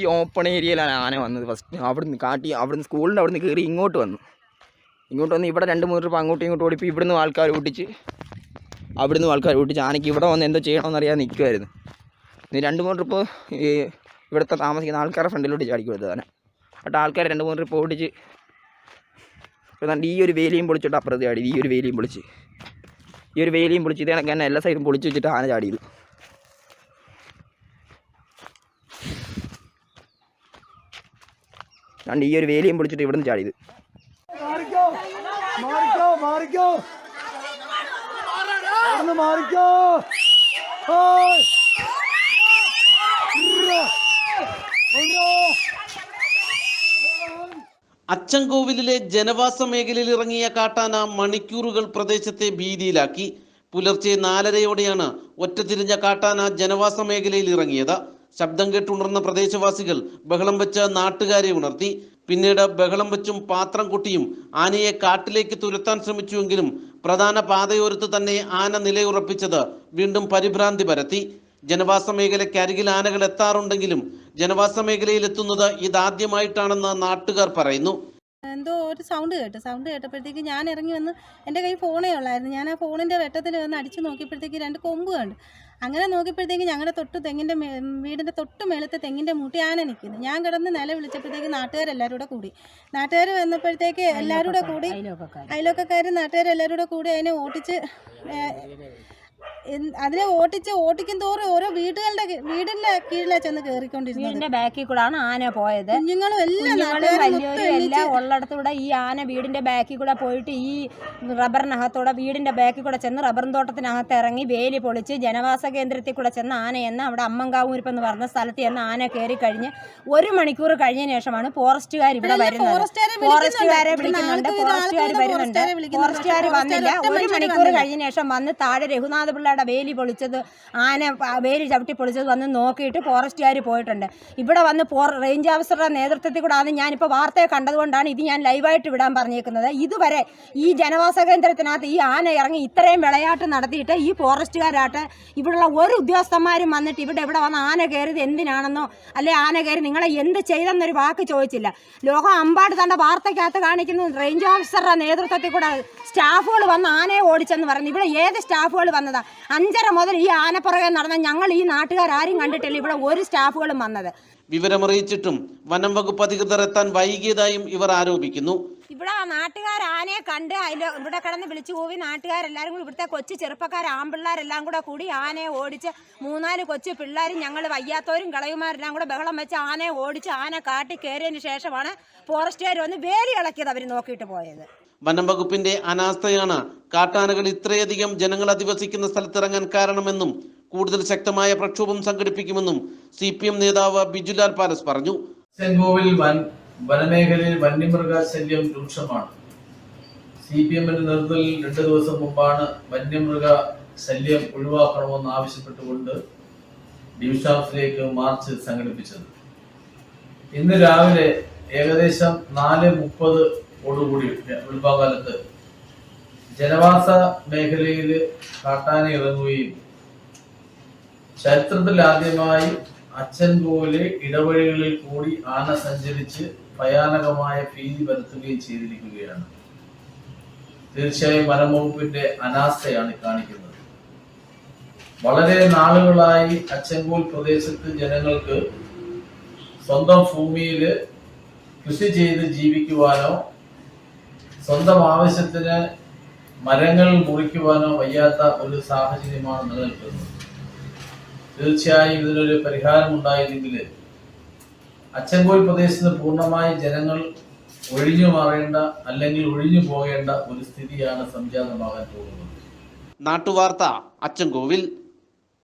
ഈ ഓപ്പൺ ഏരിയയിലാണ് ആന വന്നത് ഫസ്റ്റ് അവിടുന്ന് കാട്ടി അവിടുന്ന് സ്കൂളിന്റെ അവിടുന്ന് കയറി ഇങ്ങോട്ട് വന്നു. ഇങ്ങോട്ട് വന്ന് ഇവിടെ രണ്ട് മൂന്ന് രൂപ അങ്ങോട്ടും ഇങ്ങോട്ടും ഓടിപ്പോൾ ഇവിടുന്ന് ആൾക്കാർ ഓടിച്ച് അവിടുന്ന് ആൾക്കാർ ഓടിച്ച് ആനയ്ക്ക് ഇവിടെ വന്ന് എന്തോ ചെയ്യണമെന്നറിയാൻ നിൽക്കുമായിരുന്നു ഇനി രണ്ട് മൂന്ന് ട്രിപ്പ് ഈ ഇവിടുത്തെ താമസിക്കുന്ന ആൾക്കാരുടെ ഫ്രണ്ടിലോട്ട് ചാടി കൊടുത്തത് ആന. എന്നിട്ട് ആൾക്കാർ രണ്ട് മൂന്ന് ട്രിപ്പ് ഓടിച്ച് ഇപ്പോൾ ഈ ഒരു വേലിയും പൊളിച്ചിട്ട് അപ്പുറത്ത് ചാടി. ഈ ഒരു വേലിയും പൊളിച്ച്. ഈ ഒരു വേലിയും പൊളിച്ച് ഇതേ കണക്ക് തന്നെ എല്ലാ സൈഡും പൊളിച്ച് വെച്ചിട്ട് ആന ചാടിയത്. രണ്ട് ഈ ഒരു വേലിയും പൊളിച്ചിട്ട് ഇവിടുന്ന് ചാടിയത്. മാറിക്കോ. അച്ചൻകോവിലിലെ ജനവാസ മേഖലയിൽ ഇറങ്ങിയ കാട്ടാന മണിക്കൂറുകൾ പ്രദേശത്തെ ഭീതിയിലാക്കി. പുലർച്ചെ നാലരയോടെയാണ് ഒറ്റതിരിഞ്ഞ കാട്ടാന ജനവാസ മേഖലയിൽ ഇറങ്ങിയത്. ശബ്ദം കേട്ടുണർന്ന പ്രദേശവാസികൾ ബഹളം വെച്ച നാട്ടുകാരെ ഉണർത്തി. പിന്നീട് ബഹളം വെച്ചും പാത്രം കൊട്ടിയും ആനയെ കാട്ടിലേക്ക് തുരത്താൻ ശ്രമിച്ചുവെങ്കിലും പ്രധാന പാതയോരത്ത് തന്നെ ആന നിലയുറപ്പിച്ചത് വീണ്ടും പരിഭ്രാന്തി പരത്തി. ജനവാസ മേഖലയ്ക്കരികിൽ ആനകൾ എത്താറുണ്ടെങ്കിലും ജനവാസ മേഖലയിൽ എത്തുന്നത് ഇതാദ്യമായിട്ടാണെന്ന് നാട്ടുകാർ പറയുന്നു. എന്തോ ഒരു സൗണ്ട് കേട്ടു. സൗണ്ട് കേട്ടപ്പോഴത്തേക്ക് ഞാൻ ഇറങ്ങി വന്ന് എന്റെ കയ്യിൽ ഫോണേ ഉള്ളായിരുന്നു. ഞാൻ ആ ഫോണിന്റെ വെട്ടത്തിൽ വന്ന് അടിച്ചു നോക്കിയപ്പോഴത്തേക്ക് രണ്ട് കൊമ്പ് കണ്ടു. അങ്ങനെ നോക്കിയപ്പോഴത്തേക്ക് ഞങ്ങളുടെ തൊട്ട് തെങ്ങിന്റെ വീടിന്റെ തൊട്ട് മേളത്തെ തെങ്ങിന്റെ മൂട്ടി ആന നിൽക്കുന്നു ഞാൻ കിടന്ന് നില വിളിച്ചപ്പോഴത്തേക്ക് നാട്ടുകാരെല്ലാവരും കൂടെ കൂടി. നാട്ടുകാർ വന്നപ്പോഴത്തേക്ക് എല്ലാവരും കൂടെ കൂടി അയലോക്കക്കാരും നാട്ടുകാരെല്ലാവരും കൂടെ കൂടി അതിനെ ഓട്ടിച്ച് അതിനെ ഓട്ടിച്ച് ഓട്ടിക്കും തോറും ഓരോ വീടുകളുടെ വീടിന്റെ കീഴിലെ ചെന്ന് കയറിക്കൊണ്ടിരുന്നത് വീടിന്റെ ബാക്കിൽ കൂടാണ് ആന പോയത്. കുഞ്ഞുങ്ങളും എല്ലാം എല്ലാം ഉള്ളിടത്തൂടെ ഈ ആന വീടിന്റെ ബാക്കിൽ കൂടെ പോയിട്ട് ഈ റബ്ബറിനകത്തൂടെ വീടിന്റെ ബാക്കിൽ കൂടെ ചെന്ന് റബ്ബർ തോട്ടത്തിനകത്ത് ഇറങ്ങി വേലി പൊളിച്ച് ജനവാസ കേന്ദ്രത്തിൽ കൂടെ ചെന്ന് ആന എന്ന് അവിടെ അമ്മങ്കാവൂരിപ്പെന്ന് പറഞ്ഞ സ്ഥലത്ത് ചെന്ന് ആന കയറി കഴിഞ്ഞ് ഒരു മണിക്കൂർ കഴിഞ്ഞ ശേഷമാണ് ഫോറസ്റ്റുകാർ ഇവിടെ വരുന്നത്. ഫോറസ്റ്റുകാരെ വിളിക്കുന്നുണ്ട്. ഫോറസ്റ്റുകാർ വരുന്നുണ്ട്. ഫോറസ്റ്റുകാർ വന്നില്ല. ഒരു മണിക്കൂർ കഴിഞ്ഞ ശേഷം വന്ന് താഴെ രഘുനാഥ പിള്ളയുടെ വേലി പൊളിച്ചത് ആന വേലി ചവിട്ടി പൊളിച്ചത് വന്ന് നോക്കിയിട്ട് ഫോറസ്റ്റുകാർ പോയിട്ടുണ്ട്. ഇവിടെ വന്ന് പോ റേഞ്ച് ഓഫീസറുടെ നേതൃത്വത്തിൽ കൂടെ ആണ് ഞാനിപ്പോൾ വാർത്തയെ കണ്ടതുകൊണ്ടാണ് ഇത് ഞാൻ ലൈവായിട്ട് വിടാൻ പറഞ്ഞേക്കുന്നത്. ഇതുവരെ ഈ ജനവാസ കേന്ദ്രത്തിനകത്ത് ഈ ആന ഇറങ്ങി ഇത്രയും വിളയാട്ട് നടത്തിയിട്ട് ഈ ഫോറസ്റ്റുകാരായിട്ട് ഇവിടെയുള്ള ഒരു ഉദ്യോഗസ്ഥന്മാരും വന്നിട്ട് ഇവിടെ ഇവിടെ വന്ന് ആന കയറിയത് എന്തിനാണെന്നോ അല്ലെ ആന കയറി നിങ്ങളെ എന്ത് ചെയ്തെന്നൊരു വാക്ക് ചോദിച്ചില്ല. ലോകം അമ്പാട് തന്റെ വാർത്തയ്ക്കകത്ത് കാണിക്കുന്നു റേഞ്ച് ഓഫീസറുടെ നേതൃത്വത്തിൽ കൂടെ സ്റ്റാഫുകൾ വന്ന് ആനയെ ഓടിച്ചെന്ന് പറഞ്ഞു. ഇവിടെ ഏത് സ്റ്റാഫുകൾ വന്നതാ? അഞ്ചര മുതൽ ഈ ആനപ്പുറകെ നടന്ന ഞങ്ങൾ ഈ നാട്ടുകാരും കണ്ടിട്ടില്ല. ഇവിടെ ഒരു സ്റ്റാഫുകളും വന്നത്. വിവരമറിയിച്ചിട്ടും വനം വകുപ്പ് അധികൃതർ എത്താൻ വൈകിയതായും ഇവർ ആരോപിക്കുന്നു. ഇവിടെ നാട്ടുകാർ ആനയെ കണ്ട് അതിൽ ഇവിടെ കിടന്ന് വിളിച്ചു പോയി നാട്ടുകാരെല്ലാവരും കൂടി ഇവിടുത്തെ കൊച്ചു ചെറുപ്പക്കാർ ആമ്പിള്ളേരെല്ലാം കൂടെ കൂടി ആനയെ ഓടിച്ച് മൂന്നാൽ കൊച്ചു പിള്ളേരും ഞങ്ങൾ വയ്യാത്തവരും കളയുമാരെല്ലാം കൂടെ ബഹളം വെച്ച് ആനയെ ഓടിച്ച് ആന കാട്ടി കയറിയതിന് ശേഷമാണ് ഫോറസ്റ്റുകാർ വന്ന് വേലി ഇളക്കിയത് അവർ നോക്കിയിട്ട് പോയത്. വനം വകുപ്പിന്റെ അനാസ്ഥയാണ് കാട്ടാനകൾ ഇത്രയധികം ജനങ്ങൾ അധിവസിക്കുന്ന സ്ഥലത്തിറങ്ങാൻ കാരണമെന്നും കൂടുതൽ ശക്തമായ പ്രക്ഷോഭം സംഘടിപ്പിക്കുമെന്നും സി പി എം നേതാവ് ബിജുലാൽ പാലസ് പറഞ്ഞു. സെൻഗോവിൽ വൻ വനമേഖലയിൽ വന്യമൃഗ ശല്യം രൂക്ഷമാണ്. സി പി എമ്മിന്റെ നേതൃത്വത്തിൽ രണ്ടു ദിവസം മുമ്പാണ് വന്യമൃഗ ശല്യം ഒഴിവാക്കണമെന്ന് ആവശ്യപ്പെട്ടുകൊണ്ട് ഡിവിഷൻ ഓഫീസിലേക്ക് മാർച്ച് സംഘടിപ്പിച്ചത്. ഇന്ന് രാവിലെ ഏകദേശം നാല് മുപ്പത് ഓടുകൂടി ഉത്ഭാകാലത്ത് ജനവാസ മേഖലയിൽ കാട്ടാന ഇറങ്ങുകയും ചരിത്രത്തിൽ ആദ്യമായി അച്ഛൻ പോലെ ഇടവഴികളിൽ കൂടി ആന സഞ്ചരിച്ച് ഭയാനകമായ ഭീതി വരുത്തുകയും ചെയ്തിരിക്കുകയാണ്. തീർച്ചയായും വനംവകുപ്പിന്റെ അനാസ്ഥയാണ് കാണിക്കുന്നത്. വളരെ നാളുകളായി അച്ചൻകോൽ പ്രദേശത്ത് ജനങ്ങൾക്ക് സ്വന്തം ഭൂമിയിൽ കൃഷി ചെയ്ത് ജീവിക്കുവാനോ സ്വന്തം ആവശ്യത്തിന് മരങ്ങൾ മുറിക്കുവാനോ വയ്യാത്ത ഒരു സാഹചര്യമാണ് നിലനിൽക്കുന്നത്. തീർച്ചയായും ഇതിനൊരു പരിഹാരം ഉണ്ടായില്ലെങ്കിൽ അച്ചൻകോൽ പ്രദേശത്ത് പൂർണമായി ജനങ്ങൾ ഒഴിഞ്ഞു മാറേണ്ട അല്ലെങ്കിൽ ഒഴിഞ്ഞു പോകേണ്ട ഒരു സ്ഥിതിയാണ് സംജാതമാകാൻ പോകുന്നത്. നാട്ടുവാർത്ത അച്ചൻകോവിൽ.